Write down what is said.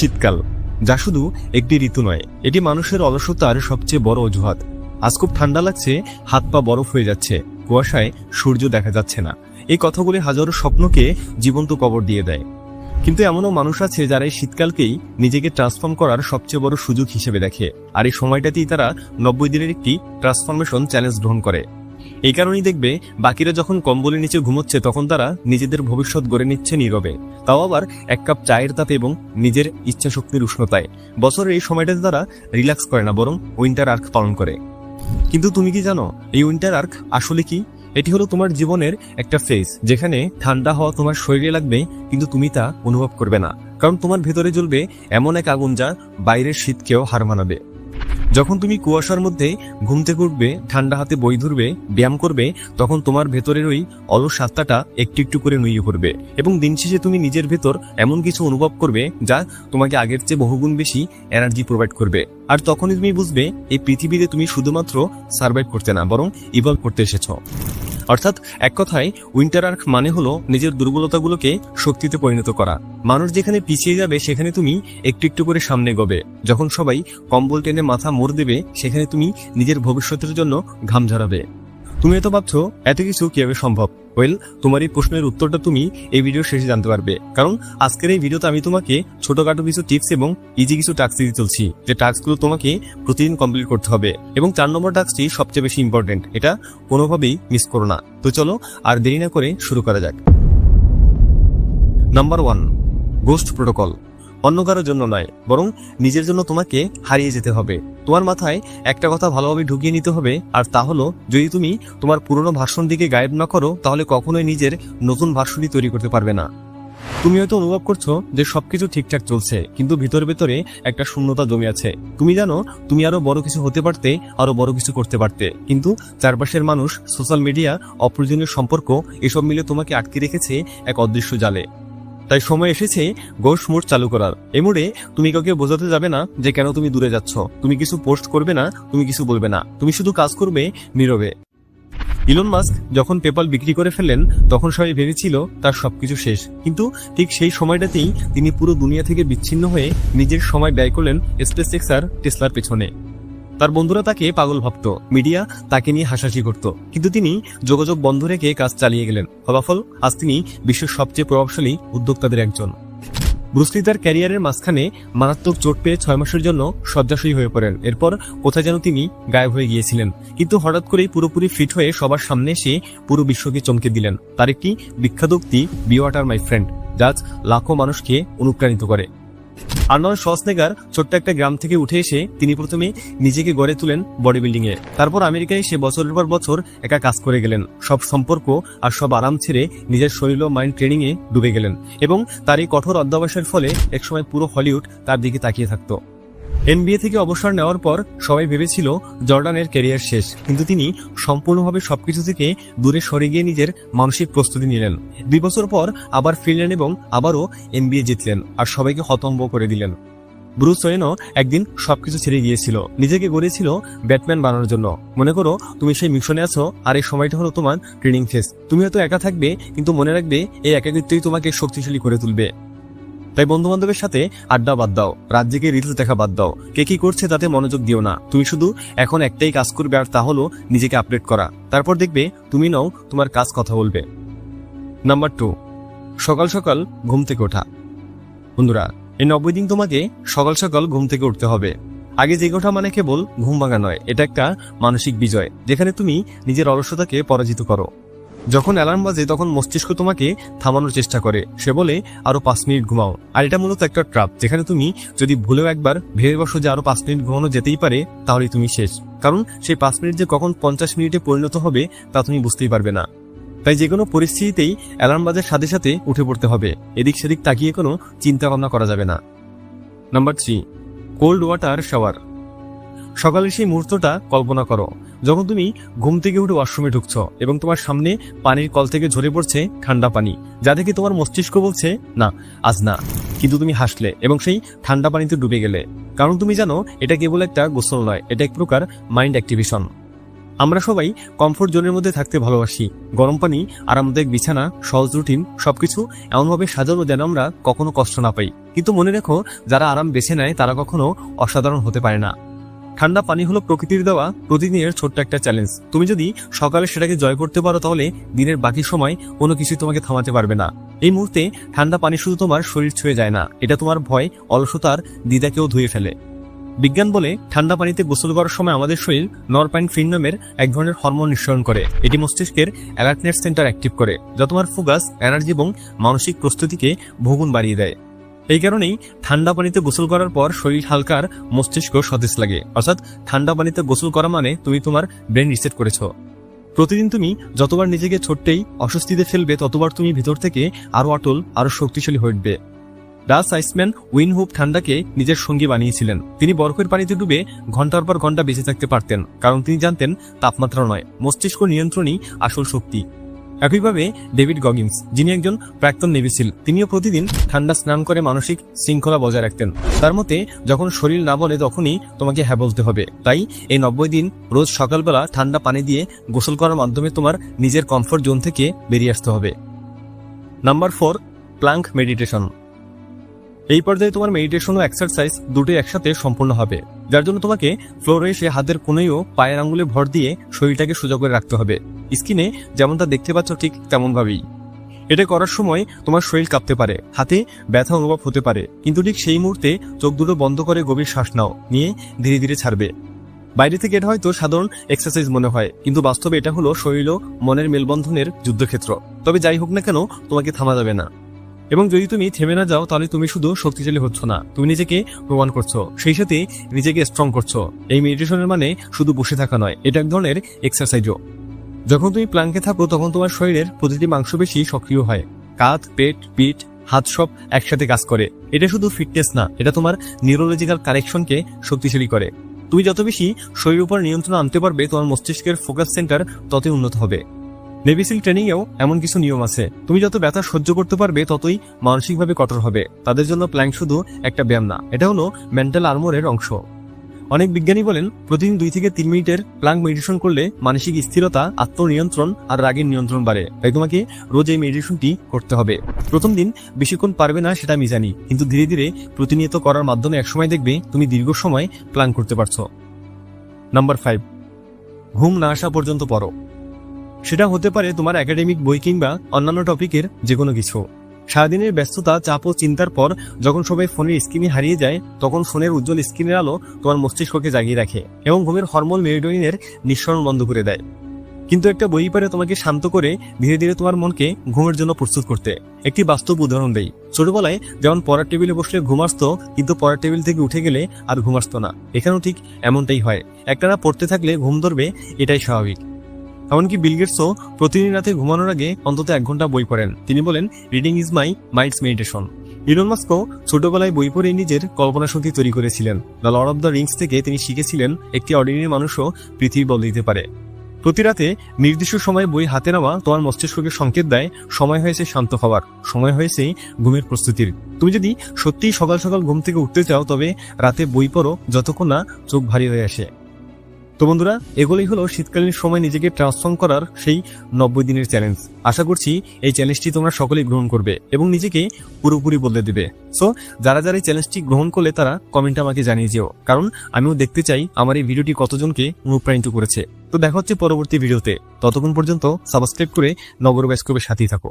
শীতকাল, যা শুধু একটি ঋতু নয়, এটি মানুষের অলসতার সবচেয়ে বড় অজুহাত। আজ খুব ঠান্ডা লাগছে, হাত পা বরফ হয়ে যাচ্ছে, কুয়াশায় সূর্য দেখা যাচ্ছে না। এই কথাগুলি হাজারো স্বপ্নকে জীবন্ত কবর দিয়ে দেয়। কিন্তু এমনও মানুষ আছে যারা এই শীতকালকেই নিজেকে ট্রান্সফর্ম করার সবচেয়ে বড় সুযোগ হিসেবে দেখে, আর এই সময়টাতেই তারা নব্বই দিনের একটি ট্রান্সফরমেশন চ্যালেঞ্জ গ্রহণ করে। এই কারণেই দেখবে, বাকিরা যখন কম্বলের নিচে ঘুমোচ্ছে, তখন তারা নিজেদের ভবিষ্যৎ গড়ে নিচ্ছে নীরবে। তাও আবার এক কাপ চায়ের তাপে এবং নিজের ইচ্ছা শক্তির উষ্ণতায়। বছরের এই সময়টাতে তারা রিল্যাক্স করে না, বরং উইন্টার আর্ক পালন করে। কিন্তু তুমি কি জানো, এই উইন্টার আর্ক আসলে কি? এটি হলো তোমার জীবনের একটা ফেজ, যেখানে ঠান্ডা হওয়া তোমার শরীরে লাগবে, কিন্তু তুমি তা অনুভব করবে না। কারণ তোমার ভেতরে জ্বলবে এমন এক আগুন যা বাইরের শীতকেও হার মানাবে। যখন তুমি কুয়াশার মধ্যে ঘুম থেকে উঠবে, ঠান্ডা হাতে বই ধরবে, ব্যায়াম করবে, তখন তোমার ভেতরের ওই অলস আত্মাটা একটু একটু করে নুইয়ে পড়বে এবং দিন শেষে তুমি নিজের ভেতর এমন কিছু অনুভব করবে যা তোমাকে আগের চেয়ে বহুগুণ বেশি এনার্জি প্রোভাইড করবে। আর তখনই তুমি বুঝবে, এই পৃথিবীতে তুমি শুধুমাত্র সার্ভাইভ করতে না, বরং ইভলভ করতে এসেছ। অর্থাৎ এক কথায় উইন্টার আর্ক মানে হলো নিজের দুর্বলতাগুলোকে শক্তিতে পরিণত করা। মানুষ যেখানে পিছিয়ে যাবে, সেখানে তুমি একটু একটু করে সামনে গবে যখন সবাই কম্বল টেনে মাথা মোড় দেবে, সেখানে তুমি নিজের ভবিষ্যতের জন্য ঘাম ঝরাবে। তুমি এত ভাবছ, এত কিছু কীভাবে সম্ভব? ওয়েল তোমার এই প্রশ্নের উত্তরটা তুমি এই ভিডিও শেষে জানতে পারবে। কারণ আজকের এই ভিডিওতে আমি তোমাকে ছোটখাটো কিছু টিপস এবং ইজি কিছু টাস্ক দিতে চলছি যে টাস্কগুলো তোমাকে প্রতিদিন কমপ্লিট করতে হবে। এবং চার নম্বর টাস্কটি সবচেয়ে বেশি ইম্পর্টেন্ট এটা কোনোভাবেই মিস করো না। তো চলো, আর দেরি না করে শুরু করা যাক। নাম্বার ওয়ান গোস্ট প্রোটোকল অন্য কারোর জন্য নয়, বরং নিজের জন্য তোমাকে হারিয়ে যেতে হবে। তোমার মাথায় একটা কথা ভালোভাবে ঢুকিয়ে নিতে হবে, আর তা হলো, যদি তুমি তোমার পুরনো ভাষণ দিকে গায়েব না করো, তাহলে কখনোই নিজের নতুন ভাষণই তৈরি করতে পারবে না। তুমি হয়তো অনুভব করছ যে সবকিছু ঠিকঠাক চলছে, কিন্তু ভিতর ভেতরে একটা শূন্যতা জমে আছে। তুমি জানো, তুমি আরও বড় কিছু হতে পারতে, আরও বড় কিছু করতে পারতে, কিন্তু চারপাশের মানুষ সোশ্যাল মিডিয়া অপ্রয়োজনীয় সম্পর্ক, এসব মিলে তোমাকে আটকে রেখেছে এক অদৃশ্য জালে। তাই সময় এসেছে গোশ মোড চালু করার। এই মোড়ে তুমি কাউকে বোঝাতে যাবে না যে কেন তুমি দূরে যাচ্ছ। তুমি কিছু পোস্ট করবে না, তুমি কিছু বলবে না। তুমি শুধু কাজ করবে নীরবে। ইলন মাস্ক যখন পেপাল বিক্রি করে ফেললেন, তখন সবাই ভেবেছিল তার সবকিছু শেষ। কিন্তু ঠিক সেই সময়টাতেই তিনি পুরো দুনিয়া থেকে বিচ্ছিন্ন হয়ে নিজের সময় ব্যয় করলেন স্পেস এক্স আর টেসলার পেছনে। তার বন্ধুরা তাকে পাগল ভাবত। মিডিয়া তাকে নিয়ে হাসাহাসি করত। কিন্তু তিনি যোগাযোগ বন্ধ রেখে কাজ চালিয়ে গেলেন। ফলাফল আজ তিনি বিশ্বের সবচেয়ে প্রভাবশালী উদ্যোক্তাদের একজন। ব্রুসলি তার ক্যারিয়ারের মাঝখানে মারাত্মক চোট পেয়ে ছয় মাসের জন্য শয্যাশয়ী হয়ে পড়েন। এরপর কোথায় যেন তিনি গায়েব হয়ে গিয়েছিলেন। কিন্তু হঠাৎ করেই পুরোপুরি ফিট হয়ে সবার সামনে এসে পুরো বিশ্বকে চমকে দিলেন। তার একটি বিখ্যাত উক্তি বি ওয়াটার মাই ফ্রেন্ড যা লাখো মানুষকে অনুপ্রাণিত করে। আর্নল্ড সসনেগার ছোট্ট একটা গ্রাম থেকে উঠে এসে তিনি প্রথমে নিজেকে গড়ে তুলেন বডি বিল্ডিং এ তারপর আমেরিকায় সে বছরের পর বছর একা কাজ করে গেলেন। সব সম্পর্ক আর সব আরাম ছেড়ে নিজের শরীর ও মাইন্ড ট্রেনিং এ ডুবে গেলেন এবং তার এই কঠোর অধ্যাবাসের ফলে একসময় পুরো হলিউড তার দিকে তাকিয়ে থাকতো। এনবিএ থেকে অবসর নেওয়ার পর সবাই ভেবেছিল জর্ডানের ক্যারিয়ার শেষ, কিন্তু তিনি সম্পূর্ণভাবে সবকিছু থেকে দূরে সরে গিয়ে নিজের মানসিক প্রস্তুতি নিলেন। দুই বছর পর আবার ফিরলেন এবং আবারও এনবিএ জিতলেন আর সবাইকে হতম্ব করে দিলেন। ব্রুস ওয়েনও একদিন সবকিছু ছেড়ে গিয়েছিল, নিজেকে গড়েছিল ব্যাটম্যান বানানোর জন্য। মনে করো, তুমি সেই মিশনে আছো আর এই সময়টা হলো তোমার ট্রেনিং ফেস তুমি হয়তো একা থাকবে, কিন্তু মনে রাখবে এই একাকিত্বই তোমাকে শক্তিশালী করে তুলবে। তাই বন্ধু বান্ধবের সাথে আড্ডা বাদ দাও রাত জেগে রিলস দেখা বাদ দাও। কে কি করছে তাতে মনোযোগ দিও না। তুমি শুধু এখন একটাই কাজ করবে আর তা হলো নিজেকে আপডেট করা। তারপর দেখবে তুমি নাও তোমার কাজ কথা বলবে। নাম্বার টু সকাল সকাল ঘুম থেকে ওঠা। বন্ধুরা, এই নব্বই দিন তোমাকে সকাল সকাল ঘুম থেকে উঠতে হবে। আগে জেগে ওঠা মানে কেবল ঘুম ভাঙা নয়, এটা একটা মানসিক বিজয়, যেখানে তুমি নিজের অলসতাকে পরাজিত করো। যখন অ্যালার্ম বাজে, তখন মস্তিষ্ক তোমাকে থামানোর চেষ্টা করে। সে বলে, আরও পাঁচ মিনিট ঘুমাও। আর এটা মূলত একটা ট্রাপ যেখানে তুমি যদি ভুলেও একবার ভেবে বসো যে আরও পাঁচ মিনিট ঘুমানো যেতেই পারে, তাহলে তুমি শেষ। কারণ সেই পাঁচ মিনিট যে কখন পঞ্চাশ মিনিটে পরিণত হবে, তা তুমি বুঝতেই পারবে না। তাই যে কোনো পরিস্থিতিতেই অ্যালার্ম বাজার সাথে সাথে উঠে পড়তে হবে। এদিক সেদিক তাকিয়ে কোনো চিন্তা ভাবনা করা যাবে না। Number three cold water shower সকালের সেই মুহূর্তটা কল্পনা করো, যখন তুমি ঘুম থেকে উঠে ওয়াশরুমে ঢুকছো এবং তোমার সামনে পানির কল থেকে ঝরে পড়ছে ঠান্ডা পানি, যা দেখে তোমার মস্তিষ্ক বলছে, না, আজ না। কিন্তু তুমি হাসলে এবং সেই ঠান্ডা পানিতে ডুবে গেলে। কারণ তুমি জানো, এটা কেবল একটা গোসল নয়, এটা এক প্রকার মাইন্ড অ্যাক্টিভেশন আমরা সবাই কমফোর্ট জোনের মধ্যে থাকতে ভালোবাসি। গরম পানি, আরামদায়ক বিছানা, সহজ রুটিন সবকিছু এমনভাবে সাজানো যেন আমরা কখনো কষ্ট না পাই। কিন্তু মনে রেখো, যারা আরাম বেছে নেয়, তারা কখনো অসাধারণ হতে পারে না। ঠান্ডা পানি হলো প্রকৃতির দেওয়া প্রতিদিনের ছোট্ট একটা চ্যালেঞ্জ তুমি যদি সকালে সেটাকে জয় করতে পারো তাহলে দিনের বাকি সময় কোনো কিছুই তোমাকে থামাতে পারবে না। এই মুহূর্তে ঠান্ডা পানি শুধু তোমার শরীর ছুঁয়ে যায় না, এটা তোমার ভয়, অলসতার দ্বিধাকেও ধুয়ে ফেলে। বিজ্ঞান বলে ঠান্ডা পানিতে গোসল করার সময় আমাদের শরীর নরপাইন ফিন এক ধরনের হরমোন নিঃসরণ করে। এটি মস্তিষ্কের অ্যালার্টনেস সেন্টার অ্যাক্টিভ করে, যা তোমার ফোকাস এনার্জি এবং মানসিক প্রস্তুতিকে বহুগুণ বাড়িয়ে দেয়। এই কারণেই ঠান্ডা পানিতে গোসল করার পর শরীর হালকার মস্তিষ্ক সতেজ লাগে। অর্থাৎ ঠান্ডা পানিতে গোসল করা মানে তুমি তোমার ব্রেন রিসেট করেছ। প্রতিদিন তুমি যতবার নিজেকে ছোট্টেই অস্বস্তিতে ফেলবে, ততবার তুমি ভিতর থেকে আরও অটল আরও শক্তিশালী হয়ে উঠবে। ডাস আইসম্যান উইনহুপ ঠান্ডাকে নিজের সঙ্গী বানিয়েছিলেন। তিনি বরফের পানিতে ডুবে ঘণ্টার পর ঘণ্টা বেঁচে থাকতে পারতেন, কারণ তিনি জানতেন তাপমাত্রা নয়। মস্তিষ্ক নিয়ন্ত্রণই আসল শক্তি। একইভাবে ডেভিড গগিন্স, যিনি একজন প্রাক্তন নেভিসিল তিনিও প্রতিদিন ঠান্ডা স্নান করে মানসিক শৃঙ্খলা বজায় রাখতেন। তার মতে, যখন শরীর না বলে তখনই তোমাকে হ্যাঁ বলতে হবে। তাই এই নব্বই দিন রোজ সকালবেলা ঠান্ডা পানি দিয়ে গোসল করার মাধ্যমে তোমার নিজের কমফোর্ট জোন থেকে বেরিয়ে আসতে হবে। নাম্বার ফোর প্লাঙ্ক মেডিটেশন এই পর্যায়ে তোমার মেডিটেশন ও এক্সারসাইজ দুটোই একসাথে সম্পূর্ণ হবে। যার জন্য তোমাকে ফ্লোরে এসে হাতের কোনেও পায়ের আঙ্গুলে ভর দিয়ে শরীরটাকে সোজা করে রাখতে হবে। স্কিনে যেমনটা দেখতে পাচ্ছ ঠিক তেমনভাবেই। এটা করার সময় তোমার শরীর কাঁপতে পারে, হাতে ব্যথা অনুভব হতে পারে, কিন্তু ঠিক সেই মুহূর্তে চোখ দুটো বন্ধ করে গভীর শ্বাস নাও, নিয়ে ধীরে ধীরে ছাড়বে। বাইরে থেকে এটা হয়তো সাধারণ এক্সারসাইজ মনে হয়, কিন্তু বাস্তবে এটা হলো শরীর ও মনের মেলবন্ধনের যুদ্ধক্ষেত্র। তবে যাই হোক না কেন, তোমাকে থামা যাবে না। এবং যদি তুমি থেমে না যাও, তাহলে তুমি শুধু শক্তিশালী হচ্ছ না। তুমি নিজেকে প্রমাণ করছ, সেই সাথে নিজেকে স্ট্রং করছ। এই মেডিটেশনের মানে শুধু বসে থাকা নয়, এটা এক ধরনের এক্সারসাইজও যখন তুমি প্লাঙ্কে থাকো, তখন তোমার শরীরের প্রতিটি মাংসপেশি সক্রিয় হয়। কাঁধ, পেট, পিঠ, হাত সব একসাথে কাজ করে। এটা শুধু ফিটনেস না, এটা তোমার নিউরোলজিক্যাল কানেকশনকে শক্তিশালী করে। তুমি যত বেশি শরীরের উপর নিয়ন্ত্রণ আনতে পারবে, তোমার মস্তিষ্কের ফোকাস সেন্টার ততই উন্নত হবে। নেভিসিল ট্রেনিং এও এমন কিছু নিয়ম আছে। তুমি যত ব্যথা সহ্য করতে পারবে, ততই মানসিকভাবে কঠোর হবে। তাদের জন্য প্ল্যাঙ্ক শুধু একটা ব্যায়াম না, এটা হলো মেন্টাল আর্মোরের অংশ। অনেক বিজ্ঞানী বলেন, প্রতিদিন দুই থেকে তিন মিনিটের প্লাঙ্ক মেডিটেশন করলে মানসিক স্থিরতা, আত্মনিয়ন্ত্রণ আর রাগের নিয়ন্ত্রণ বাড়ে। তাই তোমাকে রোজ এই মেডিটেশনটি করতে হবে। প্রথম দিন বেশিক্ষণ পারবে না সেটা আমি জানি, কিন্তু ধীরে ধীরে প্রতিনিয়ত করার মাধ্যমে একসময় দেখবে তুমি দীর্ঘ সময় প্ল্যান করতে পারছ। নাম্বার ফাইভ ঘুম না আসা পর্যন্ত পড়ো। সেটা হতে পারে তোমার একাডেমিক বই কিংবা অন্যান্য টপিকের যে কোনো কিছু। সারাদিনের ব্যস্ততা, চাপ ও চিন্তার পর যখন সবাই ফোনের স্ক্রিনে হারিয়ে যায়, তখন ফোনের উজ্জ্বল স্ক্রিনের আলো তোমার মস্তিষ্ককে জাগিয়ে রাখে এবং ঘুমের হরমোন মেরিডোনিনের নিঃসরণ বন্ধ করে দেয়। কিন্তু একটা বই পারে তোমাকে শান্ত করে ধীরে ধীরে তোমার মনকে ঘুমের জন্য প্রস্তুত করতে। একটি বাস্তব উদাহরণ দেই। ছোটবেলায় যেমন পড়ার টেবিলে বসলে ঘুম আসতো, কিন্তু পড়ার টেবিল থেকে উঠে গেলে আর ঘুম আসতো না। এখানেও ঠিক এমনটাই হয়। একটানা পড়তে থাকলে ঘুম ধরবে, এটাই স্বাভাবিক। এমনকি বিলগেটসও প্রতিদিন রাতে ঘুমানোর আগে অন্তত এক ঘণ্টা বই পড়েন। তিনি বলেন reading is my minds meditation Elon মাস্কও ছোটবেলায় বই পড়ে নিজের কল্পনা শক্তি তৈরি করেছিলেন। The Lord of the Rings থেকে তিনি শিখেছিলেন, একটি অর্ডিনারি মানুষও পৃথিবী বদলে দিতে পারে। প্রতি রাতে নির্দিষ্ট সময় বই হাতে নেওয়া তোমার মস্তিষ্ককে সংকেত দেয়, সময় হয়েছে শান্ত হওয়ার, সময় হয়েছে ঘুমের প্রস্তুতির। তুমি যদি সত্যিই সকাল সকাল ঘুম থেকে উঠতে চাও, তবে রাতে বই পড়ো যতক্ষণ না চোখ ভারী হয়ে আসে। তো বন্ধুরা, এগুলোই হলো শীতকালীন সময় নিজেকে ট্রান্সফর্ম করার সেই নব্বই দিনের চ্যালেঞ্জ আশা করছি এই চ্যালেঞ্জটি তোমরা সকলেই গ্রহণ করবে এবং নিজেকে পুরোপুরি বদলে দেবে। সো যারা যারা এই চ্যালেঞ্জটি গ্রহণ করলে তারা কমেন্টে আমাকে জানিয়ে যেও। কারণ আমিও দেখতে চাই আমার এই ভিডিওটি কতজনকে অনুপ্রাণিত করেছে। তো দেখা হচ্ছে পরবর্তী ভিডিওতে ততক্ষণ পর্যন্ত সাবস্ক্রাইব করে নগর ব্যাস্কপের সাথেই থাকো।